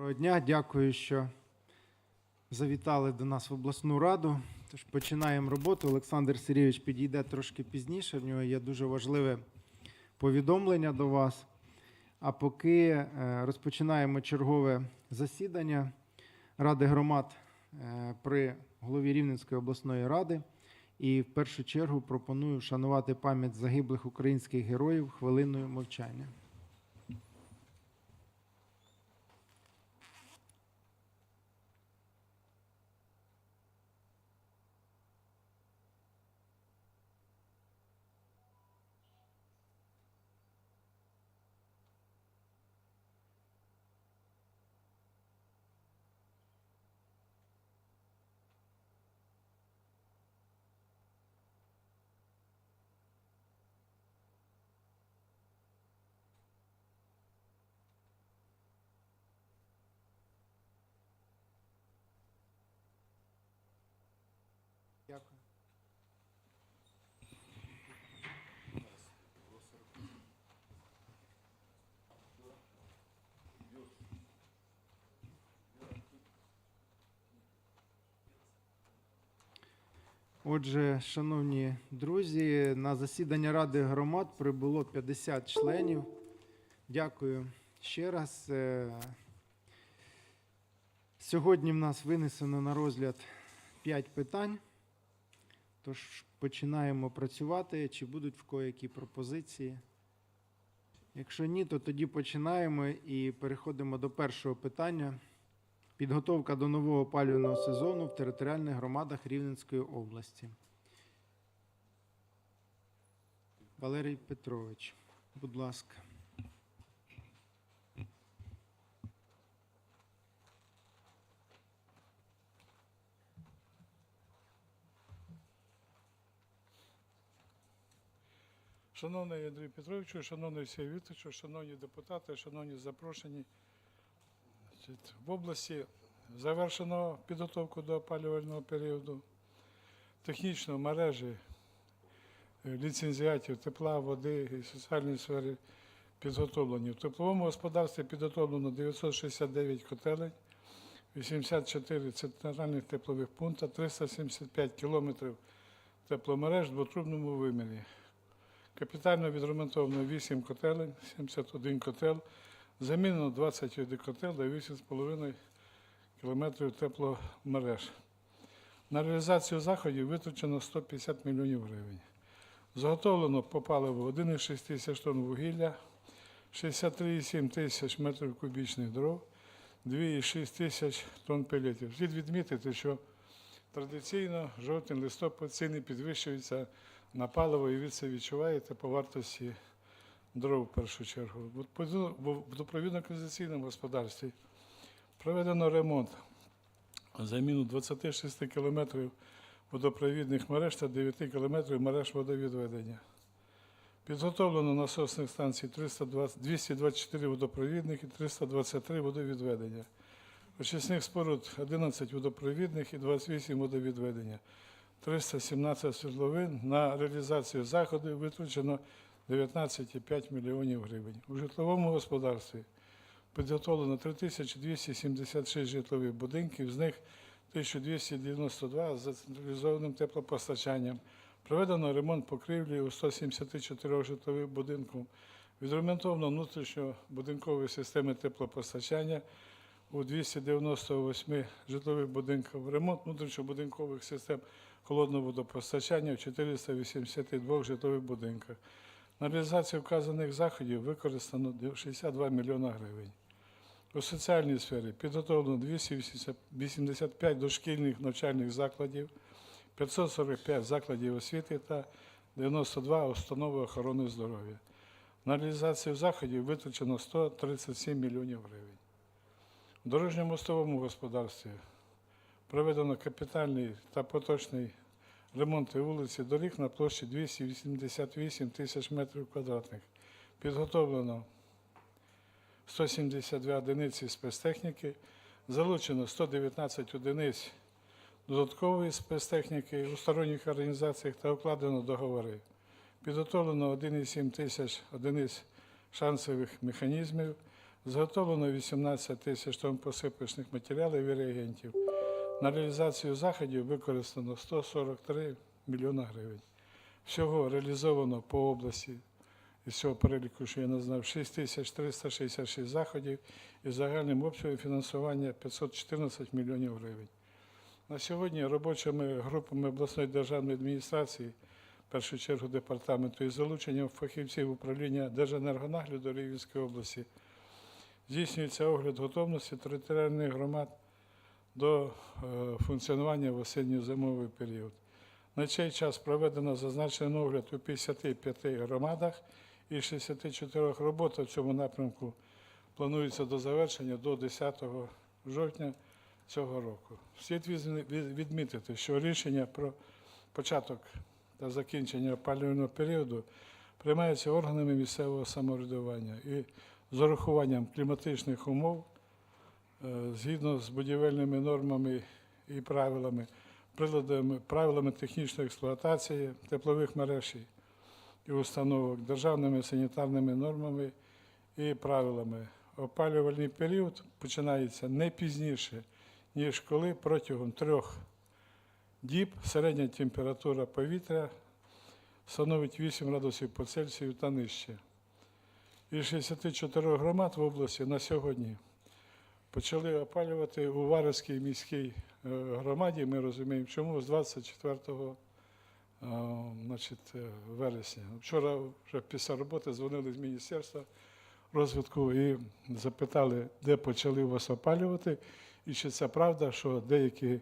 Доброго дня, дякую, що завітали до нас в обласну раду. Тож починаємо роботу. Олександр Сергійович підійде трошки пізніше. В нього є дуже важливе повідомлення до вас. А поки е, розпочинаємо чергове засідання Ради громад е, при голові Рівненської обласної ради. І в першу чергу пропоную вшанувати пам'ять загиблих українських героїв хвилиною мовчання. Дякую. Отже, шановні друзі, на засідання Ради громад прибуло 50 членів. Дякую ще раз. Е, Сьогодні в нас винесено на розгляд 5 питань. Тож починаємо працювати. Чи будуть в кого які пропозиції? Якщо ні, то тоді починаємо і переходимо до першого питання. Підготовка до нового опалювального сезону в територіальних громадах Рівненської області. Валерій Петрович, будь ласка. Шановний Андрій Петровичу, шановний Сергій Вікторовичу, шановні депутати, шановні запрошені. В області завершено підготовку до опалювального періоду. Технічно мережі е, ліцензіатів тепла, води і соціальної сфери підготовлені. В тепловому господарстві підготовлено 969 котелень, 84 центральних теплових пункта, 375 кілометрів тепломереж в двотрубному вимірі. Капітально відремонтовано 8 котелень, 71 котел, замінено 21 котел та 8,5 кілометрів тепломереж. На реалізацію заходів витрачено 150 мільйонів гривень. Заготовлено по паливу 1,6 тисяч тонн вугілля, 63,7 тисяч метрів кубічних дров, 2,6 тисяч тонн пелетів. Слід відмітити, що традиційно жовтень, листопад ціни підвищуються на паливо, і ви це відчуваєте по вартості дров в першу чергу. В водопровідно-каналізаційному господарстві проведено ремонт, заміну 26 кілометрів водопровідних мереж та 9 кілометрів мереж водовідведення. Підготовлено насосних станцій 320 224 водопровідних і 323 водовідведення. Очисних споруд 11 водопровідних і 28 водовідведення. 317 світловин. На реалізацію заходів витрачено 19,5 мільйонів гривень. У житловому господарстві підготовлено 3276 житлових будинків, з них 1292 з централізованим теплопостачанням. Проведено ремонт покрівлі у 174 житлових будинків. Відремонтовано внутрішньобудинкові системи теплопостачання у 298 житлових будинків. Ремонт внутрішньобудинкових систем холодного водопостачання в 482 житлових будинках. На реалізацію вказаних заходів використано 62 мільйона гривень. У соціальній сфері підготовлено 285 дошкільних навчальних закладів, 545 закладів освіти та 92 установи охорони здоров'я. На реалізацію заходів витрачено 137 мільйонів гривень. У дорожньо-мостовому господарстві проведено капітальний та поточний ремонти вулиці доріг на площі 288 тисяч метрів квадратних. Підготовлено 172 одиниці спецтехніки, залучено 119 одиниць додаткової спецтехніки у сторонніх організаціях та укладено договори. Підготовлено 1,7 тисяч одиниць шансових механізмів, Зготовлено 18 тисяч тонн посипочних матеріалів і реагентів. На реалізацію заходів використано 143 мільйона гривень. Всього реалізовано по області із цього переліку, що я назвав, 6366 заходів із загальним обсягом фінансування 514 мільйонів гривень. На сьогодні робочими групами обласної державної адміністрації, в першу чергу департаменту, із залученням фахівців управління Держенергонагляду Рівненської області здійснюється огляд готовності територіальних громад до е, функціонування в осінньо-зимовий період. На цей час проведено зазначений огляд у 55 громадах і 64 робота в цьому напрямку планується до завершення до 10 жовтня цього року. Слід відмітити, що рішення про початок та закінчення опалювального періоду приймається органами місцевого самоврядування і з урахуванням кліматичних умов згідно з будівельними нормами і правилами, приладами, правилами технічної експлуатації теплових мереж і установок, державними санітарними нормами і правилами. Опалювальний період починається не пізніше, ніж коли протягом трьох діб середня температура повітря становить 8 градусів по Цельсію та нижче. Із 64 громад в області на сьогодні почали опалювати у Варварській міській е, громаді. Ми розуміємо, чому з 24 е, значить, е, вересня. Вчора вже після роботи дзвонили з Міністерства розвитку і запитали, де почали вас опалювати, і чи це правда, що деякі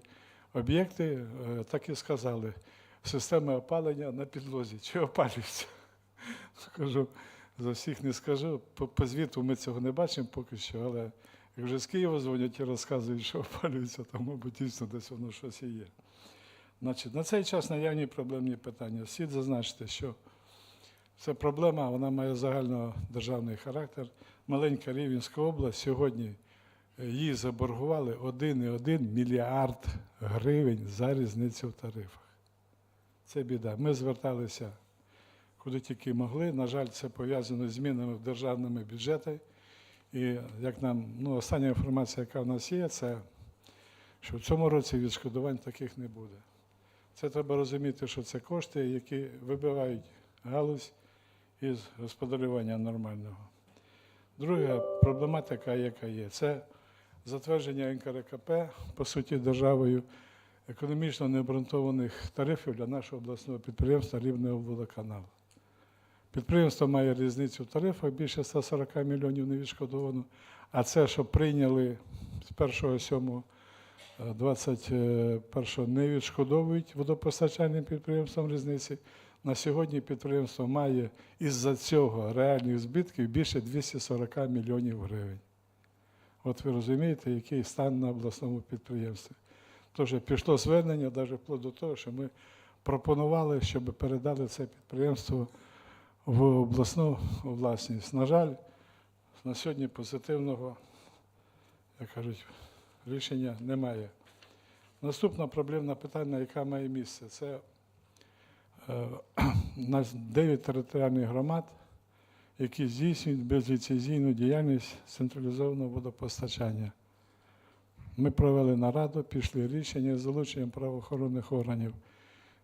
об'єкти так і сказали, система опалення на підлозі, чи опалюється. Кажу, за всіх не скажу. По звіту ми цього не бачимо поки що, але як вже з Києва дзвонять і розказують, що опалюється, то, мабуть, дійсно десь воно щось і є. Значить, на цей час наявні проблемні питання. Слід зазначити, що це проблема, вона має загальнодержавний характер. Маленька Рівненська область сьогодні е, їй заборгували 1,1 мільярд гривень за різницю в тарифах. Це біда. Ми зверталися куди тільки могли. На жаль, це пов'язано з змінами в державному бюджеті. І як нам ну, остання інформація, яка в нас є, це що в цьому році відшкодувань таких не буде. Це треба розуміти, що це кошти, які вибивають галузь із господарювання нормального. Друга проблематика, яка є, це затвердження НКРКП, по суті, державою економічно необґрунтованих тарифів для нашого обласного підприємства Рівного водоканалу. Підприємство має різницю в тарифах більше 140 мільйонів невідшкодовано, а це, що прийняли з 1.7.21 не відшкодовують водопостачальним підприємствам різниці. На сьогодні підприємство має із-за цього реальних збитків більше 240 мільйонів гривень. От ви розумієте, який стан на обласному підприємстві. Тож пішло звернення навіть вплоть до того, що ми пропонували, щоб передали це підприємство в обласну власність. На жаль, на сьогодні позитивного, як кажуть, рішення немає. Наступне проблемне питання, яке має місце, це е, у нас 9 територіальних громад, які здійснюють безліцензійну діяльність централізованого водопостачання. Ми провели нараду, пішли рішення з залученням правоохоронних органів.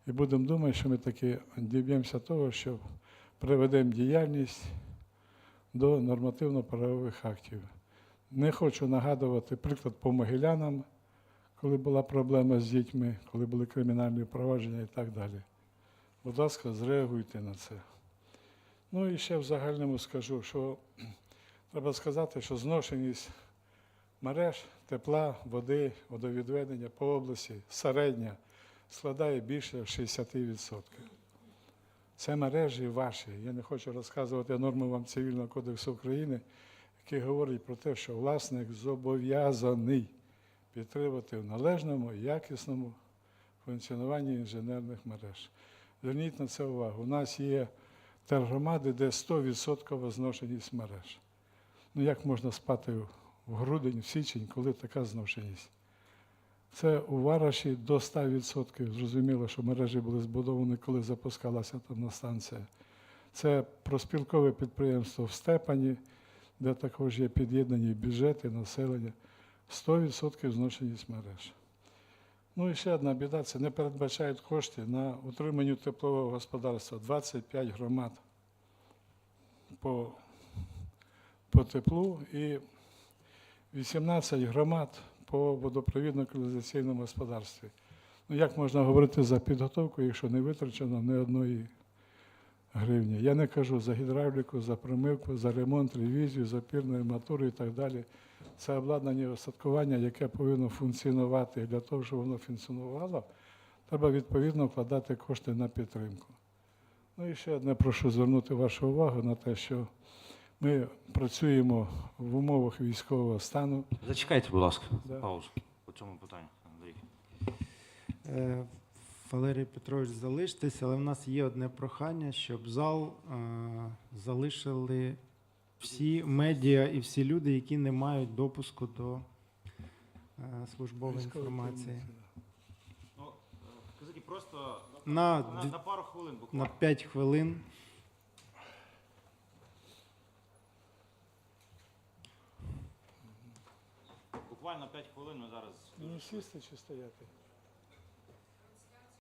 І будемо думати, що ми таки діб'ємося того, що приведемо діяльність до нормативно-правових актів. Не хочу нагадувати приклад по могилянам, коли була проблема з дітьми, коли були кримінальні провадження і так далі. Будь ласка, зреагуйте на це. Ну і ще в загальному скажу, що треба сказати, що зношеність мереж тепла, води, водовідведення по області середня складає більше 60%. Це мережі ваші. Я не хочу розказувати норми вам Цивільного кодексу України, який говорить про те, що власник зобов'язаний підтримувати в належному якісному функціонуванні інженерних мереж. Зверніть на це увагу. У нас є тергромади, де 100% зношеність мереж. Ну як можна спати в грудень, в січень, коли така зношеність? Це у Вараші до 100%. Зрозуміло, що мережі були збудовані, коли запускалася атомна станція. Це проспілкове підприємство в Степані, де також є під'єднані бюджети, населення, 100% зношеність мереж. Ну і ще одна біда це не передбачають кошти на утримання теплового господарства 25 громад по, по теплу і 18 громад по водопровідно-каналізаційному господарстві. Ну, як можна говорити за підготовку, якщо не витрачено ні одної гривні? Я не кажу за гідравліку, за промивку, за ремонт, ревізію, за пірну арматуру і так далі. Це обладнання остаткування, яке повинно функціонувати. І для того, щоб воно функціонувало, треба відповідно вкладати кошти на підтримку. Ну і ще одне прошу звернути вашу увагу на те, що ми працюємо в умовах військового стану. Зачекайте, будь ласка, Да. паузу по цьому питанню, Андрій. Е, Валерій Петрович, залиштесь, але в нас є одне прохання, щоб зал е, залишили всі медіа і всі люди, які не мають допуску до е, службової інформації. Ну, скажіть, просто На, на, на пару хвилин на буквально. 5 хвилин. Буквально 5 хвилин ми зараз. Мені сісти чи стояти?